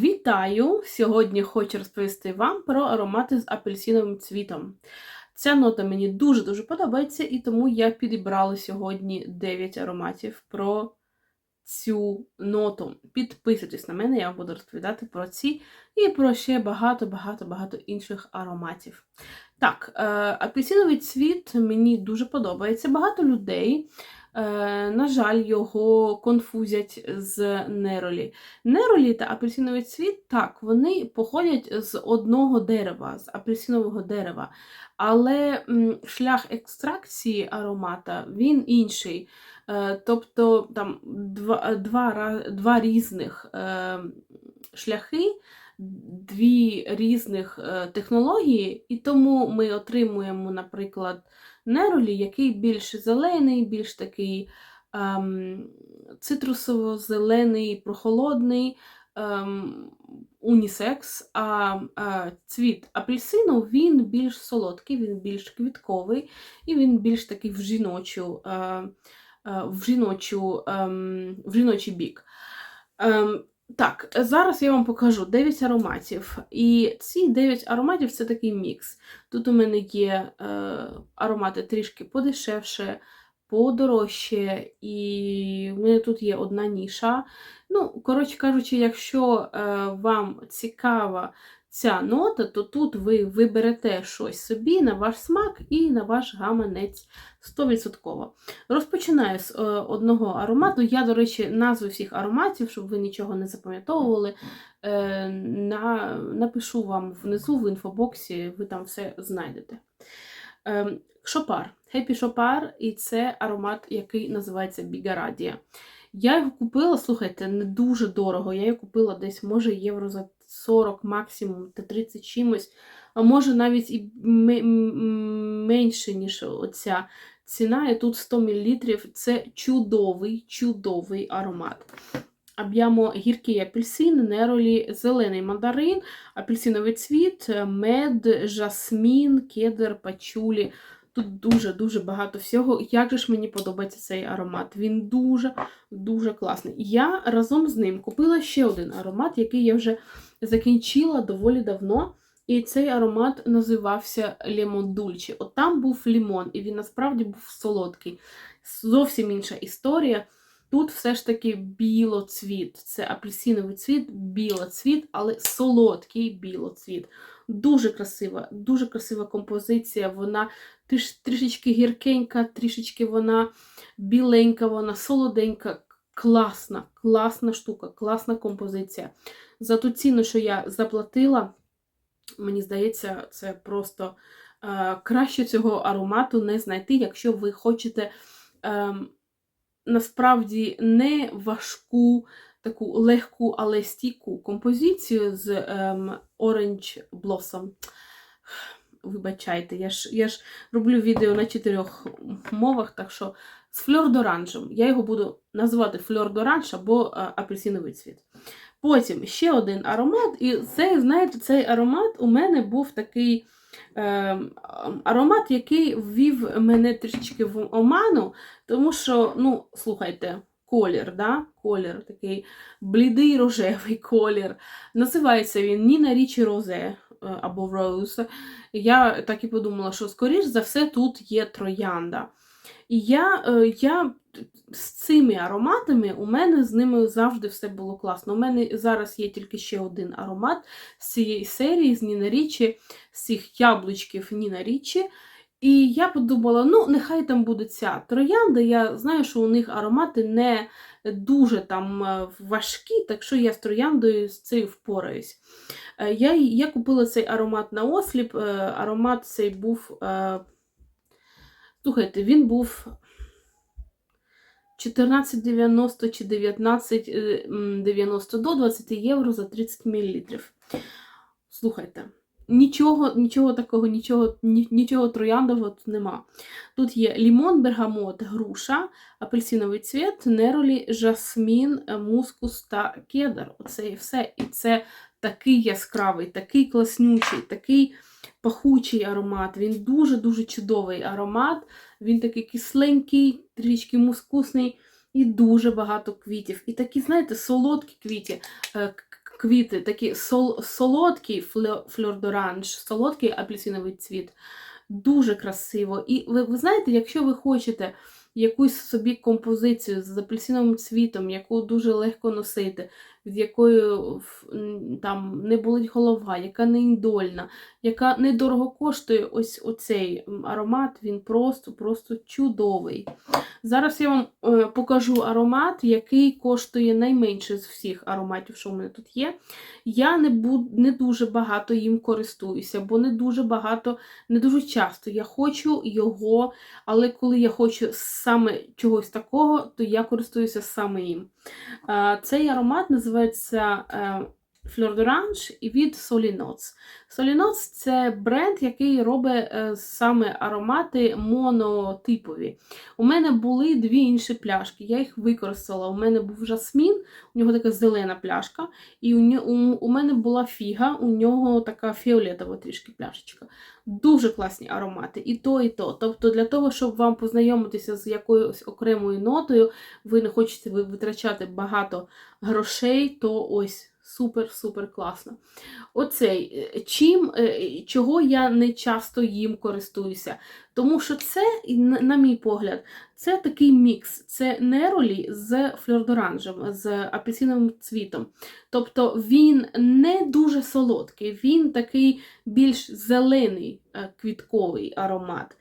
Вітаю! Сьогодні хочу розповісти вам про аромати з апельсиновим цвітом. Ця нота мені дуже-дуже подобається, і тому я підібрала сьогодні 9 ароматів про цю ноту. Підписуйтесь на мене, я вам буду розповідати про ці і про ще багато-багато-багато інших ароматів. Так, е, апельсиновий цвіт мені дуже подобається. Багато людей. Е, на жаль, його конфузять з неролі. Неролі та апельсиновий цвіт, так, вони походять з одного дерева, з апельсинового дерева. Але шлях екстракції аромата він інший. Е, тобто там два, два, два різних е, шляхи. Дві різних е, технології, і тому ми отримуємо, наприклад, неролі, який більш зелений, більш такий ем, цитрусово-зелений, прохолодний, ем, унісекс, а е, цвіт апельсину він більш солодкий, він більш квітковий і він більш такий в жіночу, е, е, в жіночу, ем, в жіночий бік. Ем, так, зараз я вам покажу 9 ароматів. І ці 9 ароматів це такий мікс. Тут у мене є е, аромати трішки подешевше, подорожче, і в мене тут є одна ніша. Ну, коротше кажучи, якщо е, вам цікава ця нота, то тут ви виберете щось собі на ваш смак і на ваш гаманець 100%. Розпочинаю з е, одного аромату. Я, до речі, назву всіх ароматів, щоб ви нічого не запам'ятовували, е, на, напишу вам внизу в інфобоксі, ви там все знайдете. Е, Шопар. Happy Шопар, і це аромат, який називається Бігарадія. Я його купила, слухайте, не дуже дорого. Я його купила десь, може, євро за 40 максимум та 30 чимось, а може навіть і менше, ніж оця ціна. І тут 100 мл. Це чудовий, чудовий аромат. Об'ємо гіркий апельсин, неролі, зелений мандарин, апельсиновий цвіт, мед, жасмін, кедр, пачулі. Тут дуже-дуже багато всього. Як же ж мені подобається цей аромат? Він дуже-дуже класний. Я разом з ним купила ще один аромат, який я вже закінчила доволі давно. І цей аромат називався Лемон Дульче. От там був лімон, і він насправді був солодкий. Зовсім інша історія. Тут все ж таки білоцвіт. Це апельсиновий цвіт, білоцвіт, але солодкий білоцвіт. Дуже красива, дуже красива композиція. Вона трішечки гіркенька, трішечки вона біленька, вона солоденька, класна, класна штука, класна композиція. За ту ціну, що я заплатила, мені здається, це просто е, краще цього аромату не знайти, якщо ви хочете е, насправді не важку, таку легку, але стійку композицію з е, Orange Blossom. Вибачайте, я ж я ж роблю відео на чотирьох мовах, так що з фльор-доранжем. Я його буду називати фльор-доранж або е, апельсиновий цвіт. Потім ще один аромат, і цей, знаєте, цей аромат у мене був такий е, аромат, який ввів мене трішечки в оману, тому що, ну, слухайте, колір, да? колір такий блідий рожевий колір. Називається він Ніна Річі Розе е, або Rose. Я так і подумала, що, скоріш за все, тут є троянда. І я е, я з цими ароматами у мене з ними завжди все було класно. У мене зараз є тільки ще один аромат з цієї серії, з Ніна Річі, з цих яблучків Ніна Річі. І я подумала, ну, нехай там буде ця троянда. Я знаю, що у них аромати не дуже там е, важкі, так що я з трояндою з цією впораюсь. Е, я я купила цей аромат на осліп. Аромат цей був. Слухайте, він був 14,90 чи 19,90 до 20 євро за 30 мл. Слухайте, нічого нічого такого, нічого нічого трояндового тут нема. Тут є лімон, бергамот, груша, апельсиновий цвіт, неролі, жасмін, мускус та кедр. Оце і все. І це такий яскравий, такий класнючий, такий пахучий аромат. Він дуже-дуже чудовий аромат. Він такий кисленький, трішки мускусний і дуже багато квітів. І такі, знаєте, солодкі квіти. Квіти, такі сол, солодкий фльор-доранж, солодкий апельсиновий цвіт. Дуже красиво. І ви, ви знаєте, якщо ви хочете якусь собі композицію з апельсиновим цвітом, яку дуже легко носити, від якої там не болить голова, яка не індольна, яка недорого коштує ось оцей аромат, він просто-просто чудовий. Зараз я вам е, покажу аромат, який коштує найменше з всіх ароматів, що в мене тут є. Я не буд, не дуже багато їм користуюся, бо не дуже багато, не дуже часто я хочу його, але коли я хочу саме чогось такого, то я користуюся саме їм. Цей аромат називається d'Orange і від Solinots. Solinots – це бренд, який робить е, саме аромати монотипові. У мене були дві інші пляшки, я їх використала. У мене був жасмін, у нього така зелена пляшка, і у мене була фіга, у нього така фіолетова трішки пляшечка. Дуже класні аромати, і то, і то. Тобто, для того, щоб вам познайомитися з якоюсь окремою нотою, ви не хочете витрачати багато грошей, то ось супер-супер класно. Оцей, е, чим, е, чого я не часто їм користуюся. Тому що це, на мій погляд, це такий мікс. Це неролі з фльордоранжем, з апельсиновим цвітом. Тобто він не дуже солодкий, він такий більш зелений е, квітковий аромат.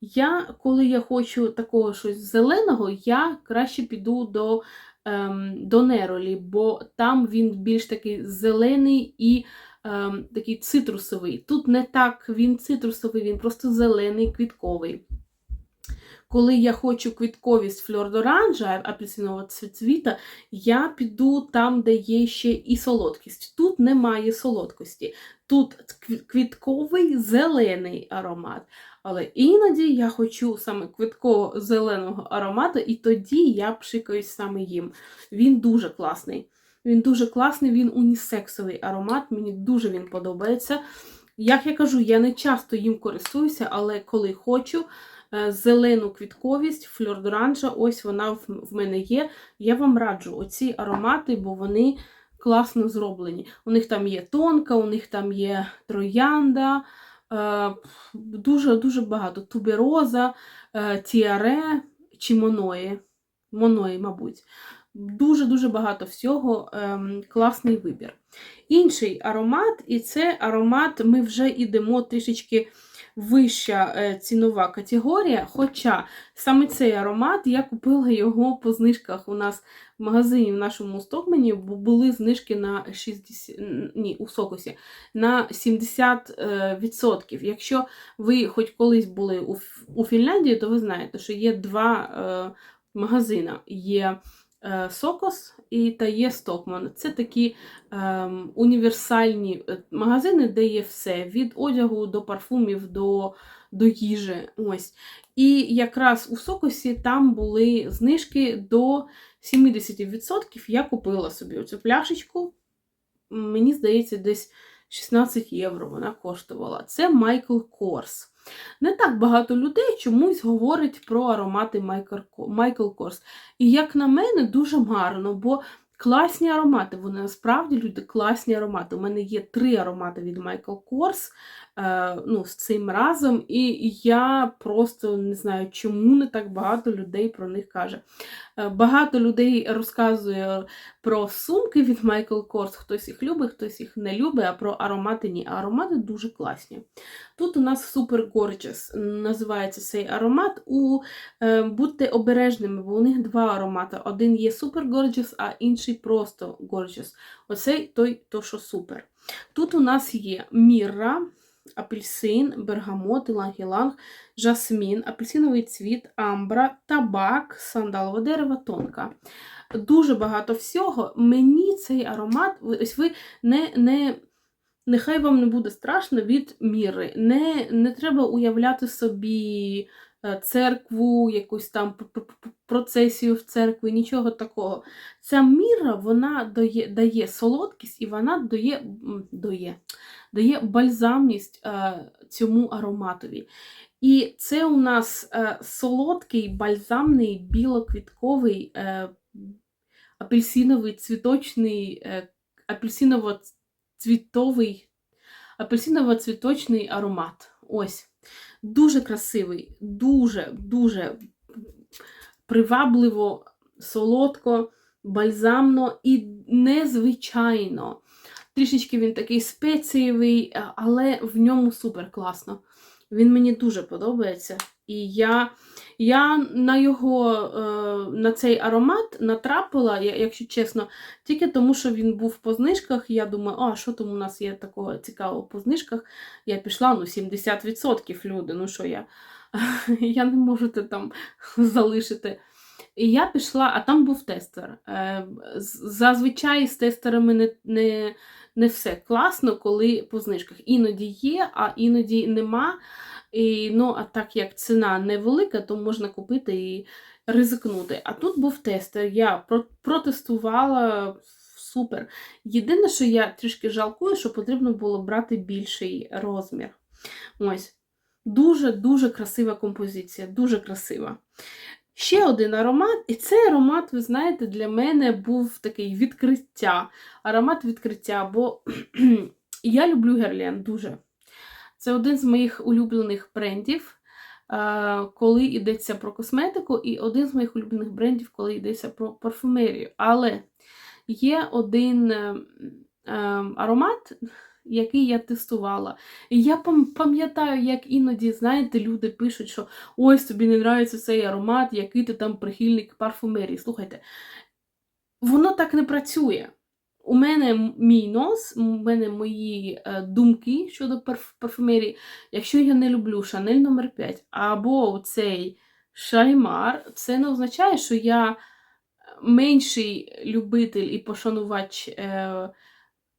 Я, коли я хочу такого щось зеленого, я краще піду до ем, до неролі, бо там він більш такий зелений і ем, такий цитрусовий. Тут не так він цитрусовий, він просто зелений, квітковий. Коли я хочу квітковість фльордоранжа, апельсинового цвіта, я піду там, де є ще і солодкість. Тут немає солодкості. Тут квітковий зелений аромат. Але іноді я хочу саме квитково зеленого аромату, і тоді я пшикаюсь саме їм. Він дуже класний. Він дуже класний, він унісексовий аромат, мені дуже він подобається. Як я кажу, я не часто їм користуюся, але коли хочу е, зелену квітковість, фльордоранжа, ось вона в мене є. Я вам раджу оці аромати, бо вони класно зроблені. У них там є тонка, у них там є троянда. Дуже-дуже багато. Тубероза, е, тіаре чи моної. Моної, мабуть. Дуже-дуже багато всього, ем, класний вибір. Інший аромат, і це аромат, ми вже йдемо трішечки вища е, цінова категорія. Хоча саме цей аромат я купила його по знижках у нас в магазині в нашому Стокмені, були знижки на 60, ні, у Сокосі на 70%. Е, Якщо ви хоч колись були у Фінляндії, то ви знаєте, що є два е, магазини. Є Сокос і та є Стокман. Це такі е, універсальні е, магазини, де є все: від одягу до парфумів до до їжі. Ось. І якраз у Сокосі там були знижки до 70%. Я купила собі оцю пляшечку. Мені здається, десь 16 євро вона коштувала. Це Майкл Корс. Не так багато людей чомусь говорить про аромати Майкл Корс. І, як на мене, дуже гарно, бо класні аромати, вони насправді люди класні аромати. У мене є три аромати від Майкл Kors. Е, ну, з цим разом, і я просто не знаю, чому не так багато людей про них каже. Е, багато людей розказує про сумки від Michael Kors, хтось їх любить, хтось їх не любить, а про аромати ні. Аромати дуже класні. Тут у нас Super Gorgeous називається цей аромат. У, е, Будьте обережними, бо у них два аромати. Один є Super Gorgeous, а інший просто Gorgeous. Оцей той, то, що супер. Тут у нас є Мірра апельсин, бергамот, іланг-іланг, жасмін, апельсиновий цвіт, амбра, табак, сандалове дерево, тонка. Дуже багато всього. Мені цей аромат, ось ви не. не Нехай вам не буде страшно від міри. Не не треба уявляти собі церкву, якусь там процесію в церкві, нічого такого. Ця міра вона дає дає солодкість і вона дає, дає, дає бальзамність е, цьому ароматові. І це у нас е, солодкий бальзамний білоквітковий е, апельсиновий цвіточний апельсиново-цвітовий, апельсиново-цвіточний аромат. Ось. Дуже красивий, дуже, дуже привабливо, солодко, бальзамно і незвичайно. Трішечки він такий спецієвий, але в ньому супер класно. Він мені дуже подобається. І я, я на його, е, на цей аромат натрапила, якщо чесно, тільки тому, що він був по знижках. Я думаю, а що там у нас є такого цікавого по знижках? Я пішла, ну, 70% люди, ну що я? Я не можу те там залишити. І я пішла, а там був тестер. Е, Зазвичай з тестерами не, не, не все класно, коли по знижках. Іноді є, а іноді нема. І, ну, а так як ціна невелика, то можна купити і ризикнути. А тут був тестер. Я протестувала супер. Єдине, що я трішки жалкую, що потрібно було брати більший розмір. Ось. Дуже-дуже красива композиція, дуже красива. Ще один аромат, і цей аромат, ви знаєте, для мене був такий відкриття. Аромат відкриття, бо я люблю Герлен дуже. Це один з моїх улюблених брендів, е, коли йдеться про косметику, і один з моїх улюблених брендів, коли йдеться про парфумерію. Але є один е, е, аромат, який я тестувала. І я пам'ятаю, як іноді, знаєте, люди пишуть, що ось тобі не нравиться цей аромат, який ти там прихильник парфумерії. Слухайте, воно так не працює. У мене мій нос, у мене мої е, думки щодо парф- парфумерії. Якщо я не люблю Шанель номер 5 або цей Шалімар, це не означає, що я менший любитель і пошанувач е,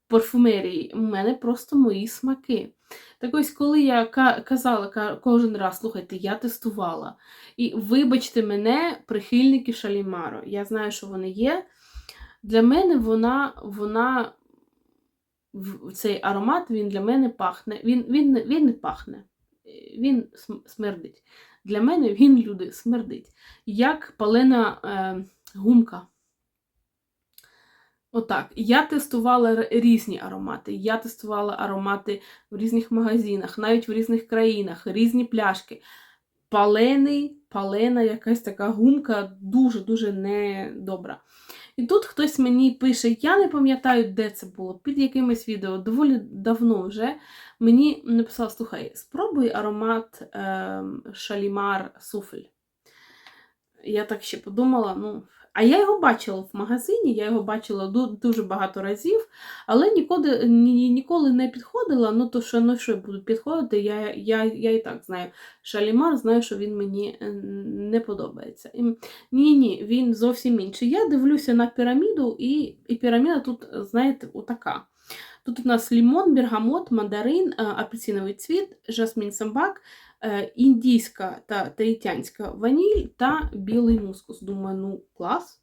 парфумерії. У мене просто мої смаки. Так ось, коли я казала кожен раз, слухайте, я тестувала. І вибачте мене, прихильники Шалімару. Я знаю, що вони є. Для мене вона, вона цей аромат він для мене пахне. Він, він, він не пахне, він смердить. Для мене він, люди, смердить. Як палена е, гумка. Отак. Я тестувала різні аромати. Я тестувала аромати в різних магазинах, навіть в різних країнах, різні пляшки. Палений, палена, якась така гумка, дуже-дуже недобра. І тут хтось мені пише, я не пам'ятаю, де це було, під якимось відео, доволі давно вже. Мені написав: слухай, спробуй аромат е, Шалімар Суфель. Я так ще подумала, ну. А я його бачила в магазині, я його бачила дуже багато разів, але ніколи, ні, ніколи не підходила. Ну, то що ну, що буду підходити, я, я, я і так знаю. Шалімар, знаю, що він мені е, не подобається. І ні, ні, він зовсім інший. Я дивлюся на піраміду, і, і піраміда тут, знаєте, отака. Тут у нас лімон, бергамот, мандарин, е, апельсиновий цвіт, жасмін самбак, індійська та таїтянська ваніль та білий мускус. Думаю, ну клас,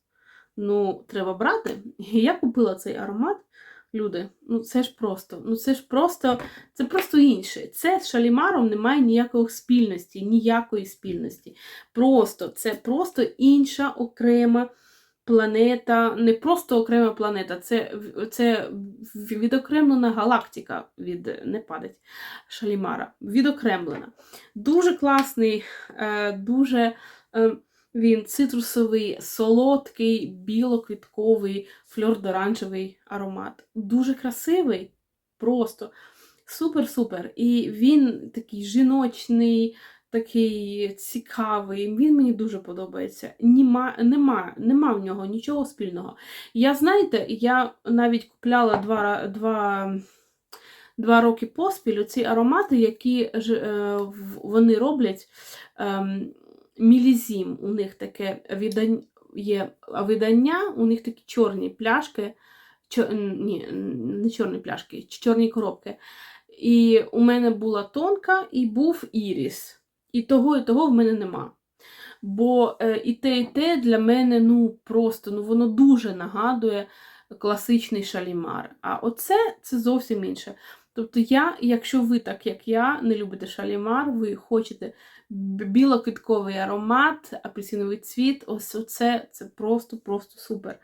ну треба брати. Я купила цей аромат. Люди, ну це ж просто, ну це ж просто, це просто інше. Це з шалімаром немає ніякої спільності, ніякої спільності. Просто це просто інша окрема планета, не просто окрема планета, це, це відокремлена галактика від не падать Шалімара. Відокремлена. Дуже класний, е, дуже е, він цитрусовий, солодкий, білоквітковий, фльордоранжевий аромат. Дуже красивий, просто супер-супер. І він такий жіночний, такий цікавий. Він мені дуже подобається. Нема, нема, нема в нього нічого спільного. Я, знаєте, я навіть купляла два, два, два роки поспіль ці аромати, які е, вони роблять. ем, Мілізім, у них таке видання, є видання, у них такі чорні пляшки, чо, ні, не чорні пляшки, чорні коробки. І у мене була тонка і був іріс. І того, і того в мене нема. Бо е, і те, і те для мене ну просто ну воно дуже нагадує класичний шалімар. А оце це зовсім інше. Тобто, я, якщо ви так, як я, не любите шалімар, ви хочете білоквітковий аромат, апельсиновий цвіт, ось оце це просто-просто супер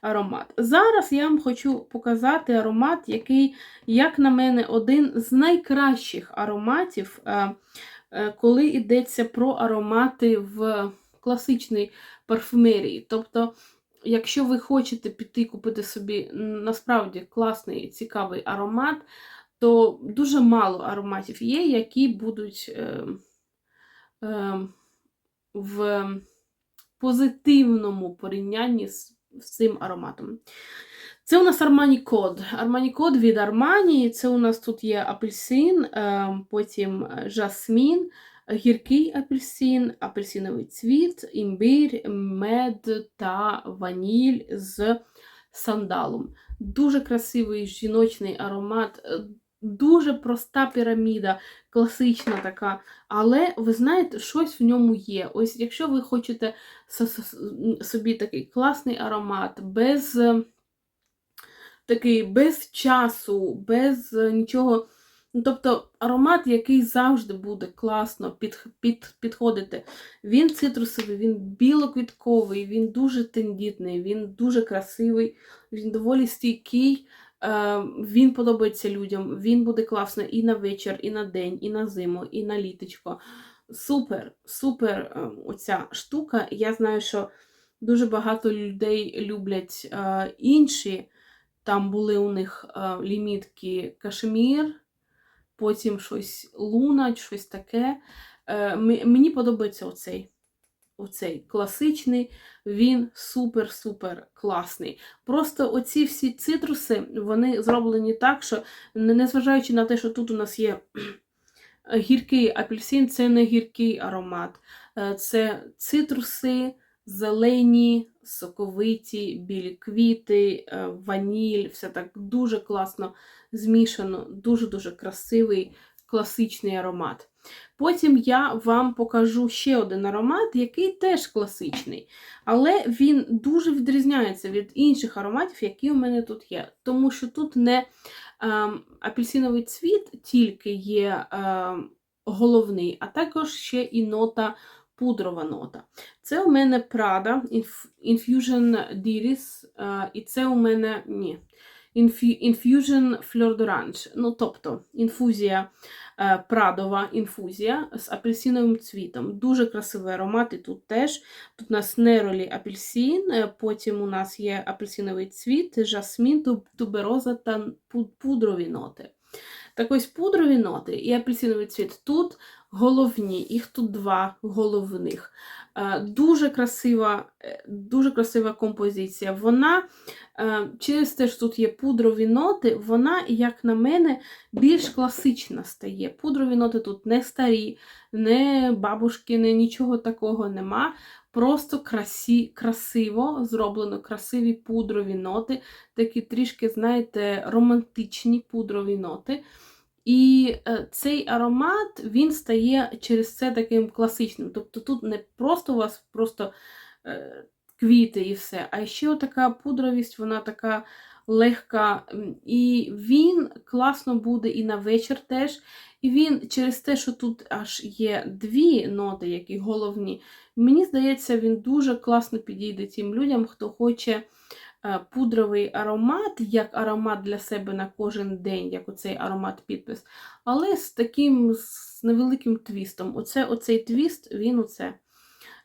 аромат. Зараз я вам хочу показати аромат, який, як на мене, один з найкращих ароматів, е, коли йдеться про аромати в класичній парфумерії. Тобто, якщо ви хочете піти купити собі насправді класний цікавий аромат, то дуже мало ароматів є, які будуть е, е, в позитивному порівнянні з, з цим ароматом. Це у нас Armani Code. Armani Code від Armani. Це у нас тут є апельсин, е, потім е, жасмін, гіркий апельсин, апельсиновий цвіт, імбир, мед та ваніль з сандалом. Дуже красивий жіночний аромат, е, дуже проста піраміда, класична така. Але ви знаєте, щось в ньому є. Ось якщо ви хочете со- со- собі такий класний аромат, без такий без часу, без е, нічого. Ну, тобто аромат, який завжди буде класно під, під, підходити. Він цитрусовий, він білоквітковий, він дуже тендітний, він дуже красивий, він доволі стійкий. Е, він подобається людям, він буде класно і на вечір, і на день, і на зиму, і на літочко. Супер, супер е, оця штука. Я знаю, що дуже багато людей люблять інші. Там були у них е, лімітки кашемір, потім щось луна, щось таке. Е, мені подобається оцей. Оцей класичний, він супер-супер класний. Просто оці всі цитруси, вони зроблені так, що незважаючи на те, що тут у нас є гіркий апельсин, це не гіркий аромат. Е, Це цитруси, зелені, соковиті, білі квіти, е, ваніль, все так дуже класно змішано, дуже-дуже красивий класичний аромат. Потім я вам покажу ще один аромат, який теж класичний, але він дуже відрізняється від інших ароматів, які у мене тут є. Тому що тут не ем, апельсиновий цвіт тільки є ем, головний, а також ще і нота, пудрова нота. Це у мене Prada Inf- Infusion Diris, е, і це у мене ні. Infusion Fleur d'Orange. Ну, тобто інфузія е, прадова інфузія з апельсиновим цвітом. Дуже красивий аромат, і тут теж. Тут у нас неролі апельсин, е, потім у нас є апельсиновий цвіт, жасмін, тубероза та пудрові ноти. Так ось пудрові ноти і апельсиновий цвіт тут головні, їх тут два головних. Е, Дуже красива, е, дуже красива композиція. Вона е, через те, що тут є пудрові ноти, вона, як на мене, більш класична стає. Пудрові ноти тут не старі, не бабушки, не нічого такого нема. Просто красі, красиво зроблено, красиві пудрові ноти, такі трішки, знаєте, романтичні пудрові ноти. І е, цей аромат він стає через це таким класичним. Тобто тут не просто у вас просто е, квіти і все, а ще така пудровість, вона така легка. І він класно буде і на вечір теж. І він через те, що тут аж є дві ноти, які головні, мені здається, він дуже класно підійде тим людям, хто хоче пудровий аромат, як аромат для себе на кожен день, як оцей аромат підпис, але з таким з невеликим твістом. Оце, оцей твіст, він оце.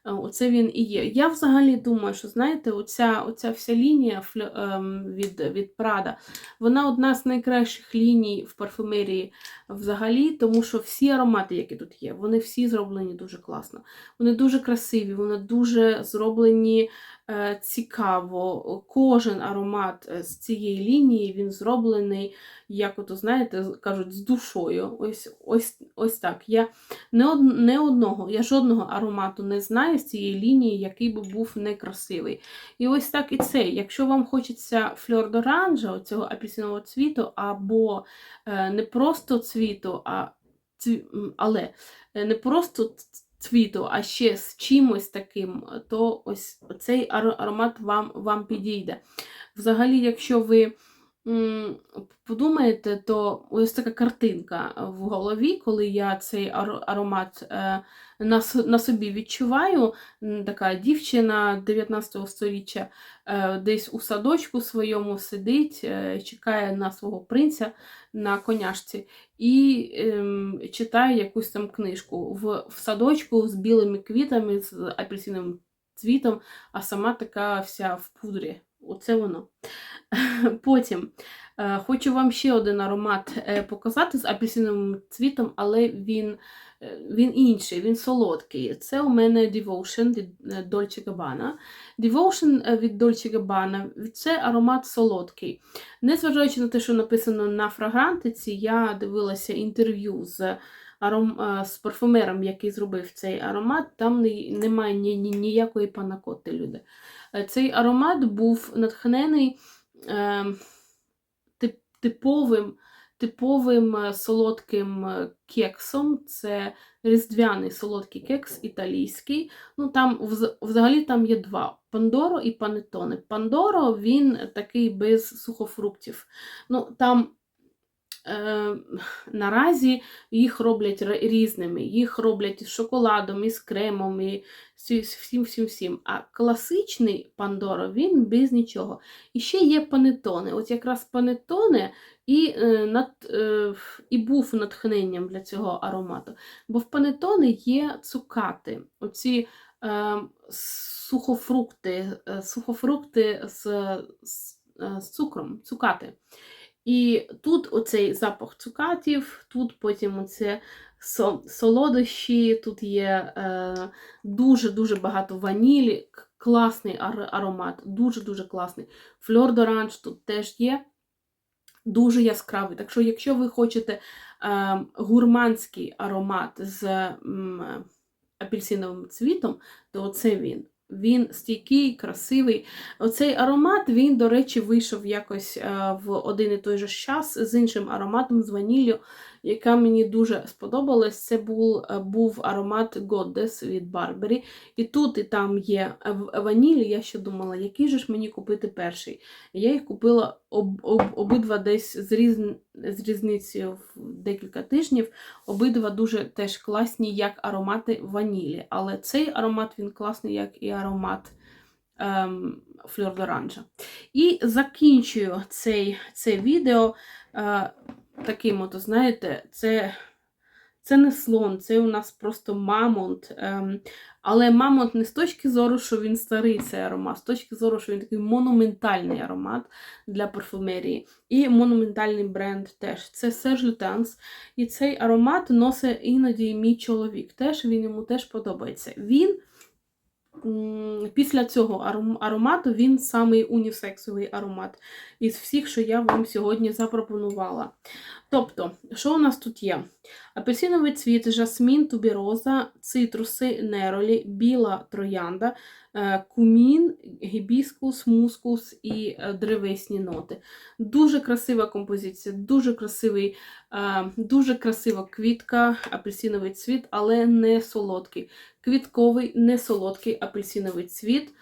Е, Оце він і є. Я взагалі думаю, що знаєте, оця, оця вся лінія ем, від, від Прада, вона одна з найкращих ліній в парфумерії взагалі, тому що всі аромати, які тут є, вони всі зроблені дуже класно. Вони дуже красиві, вони дуже зроблені е, цікаво. Кожен аромат е, з цієї лінії він зроблений, як ото, знаєте, кажуть, з душою. Ось, ось, ось так. Я не, од, не одного, я жодного аромату не знаю з цієї лінії, який би був некрасивий. І ось так і цей. Якщо вам хочеться фльор d'orange, оцього апельсинового цвіту, або е, не просто цвіту, а цві- але е, не просто цвіту, а ще з чимось таким, то ось цей аромат вам, вам підійде. Взагалі, якщо ви подумаєте, то ось така картинка в голові, коли я цей аромат е, на, собі відчуваю. Така дівчина 19 століття е, десь у садочку своєму сидить, чекає на свого принця на коняшці і ем, читає якусь там книжку в, в садочку з білими квітами, з апельсиновим цвітом, а сама така вся в пудрі. Оце воно. Потім е, хочу вам ще один аромат е, показати з апельсиновим цвітом, але він, е, він інший, він солодкий. Це у мене Devotion від Dolce Gabbana. Devotion від Dolce Gabbana – це аромат солодкий. Незважаючи на те, що написано на фрагрантиці, я дивилася інтерв'ю з, аром... з парфумером, який зробив цей аромат. Там не- немає ні, ні, ніякої панакоти, люди. Цей аромат був натхнений типовим, типовим е, солодким е, кексом. Це різдвяний солодкий кекс італійський. Ну, там взагалі там є два: Пандоро і панетони. Пандоро він такий без сухофруктів. Ну, там наразі їх роблять різними. Їх роблять із шоколадом, із кремом, і всім всім всім. А класичний Пандоро він без нічого. І ще є панетони. От якраз панетоне і, е, над, е, і був натхненням для цього аромату. Бо в панетони є цукати. Оці е, сухофрукти, е, сухофрукти з, з, е, з цукром, цукати. І тут оцей запах цукатів, тут потім оце солодощі, тут є е, дуже-дуже багато ванілі, класний ар- аромат, дуже-дуже класний. Фльор d'orange тут теж є, дуже яскравий. Так що, якщо ви хочете е, гурманський аромат з м, апельсиновим цвітом, то оце він. Він стійкий, красивий. Оцей аромат, він, до речі, вийшов якось е, в один і той же час з іншим ароматом, з ваніллю, яка мені дуже сподобалась. Це був, е, був аромат Goddess від Барбері. І тут і там є ваніль. Я ще думала, який же ж мені купити перший. Я їх купила об, об, обидва десь з, різн, з різницею в декілька тижнів. Обидва дуже теж класні, як аромати ванілі. Але цей аромат він класний, як і аромат ем, фльор d'orange. І закінчую цей, це відео е, таким, от, знаєте, це, це не слон, це у нас просто мамонт. Ем, але мамонт не з точки зору, що він старий цей аромат, з точки зору, що він такий монументальний аромат для парфумерії. І монументальний бренд теж. Це Serge Lutens. І цей аромат носить іноді мій чоловік. Теж він йому теж подобається. Він після цього аромату він самий унісексовий аромат із всіх, що я вам сьогодні запропонувала. Тобто, що у нас тут є? Апельсиновий цвіт, жасмін, тубіроза, цитруси, неролі, біла троянда, е, кумін, гібіскус, мускус і е, древесні ноти. Дуже красива композиція, дуже красивий, е, дуже красива квітка, апельсиновий цвіт, але не солодкий. Квітковий, не солодкий апельсиновий цвіт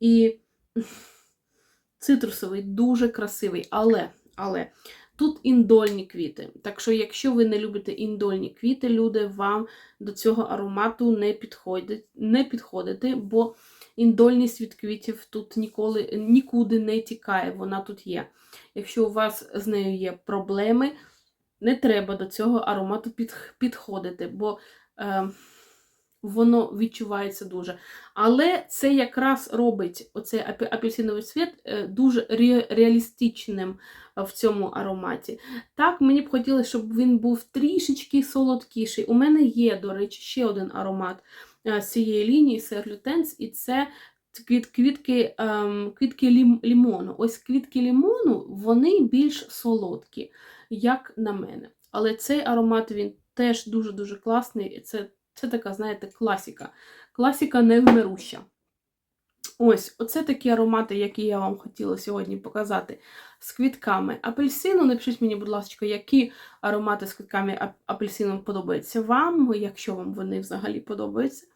і цитрусовий, дуже красивий, але, але тут індольні квіти. Так що, якщо ви не любите індольні квіти, люди, вам до цього аромату не підходить, не підходите, бо індольність від квітів тут ніколи нікуди не тікає, вона тут є. Якщо у вас з нею є проблеми, не треба до цього аромату під, підходити, бо е, воно відчувається дуже. Але це якраз робить оцей апельсиновий цвіт е, дуже ре- реалістичним е, в цьому ароматі. Так, мені б хотілося, щоб він був трішечки солодкіший. У мене є, до речі, ще один аромат е, цієї лінії Серлютенс, і це квіт, квітки, ем, квітки лімону. Ось квітки лімону, вони більш солодкі, як на мене. Але цей аромат він теж дуже-дуже класний. Це, це така, знаєте, класіка. Класіка невмируща. Ось, оце такі аромати, які я вам хотіла сьогодні показати з квітками апельсину. Напишіть мені, будь ласка, які аромати з квітками ап- апельсину подобаються вам, якщо вам вони взагалі подобаються.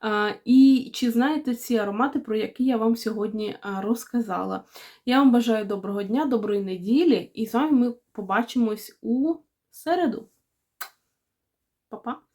А, І чи знаєте ці аромати, про які я вам сьогодні розказала? Я вам бажаю доброго дня, доброї неділі, і з вами ми побачимось у середу. Па-па!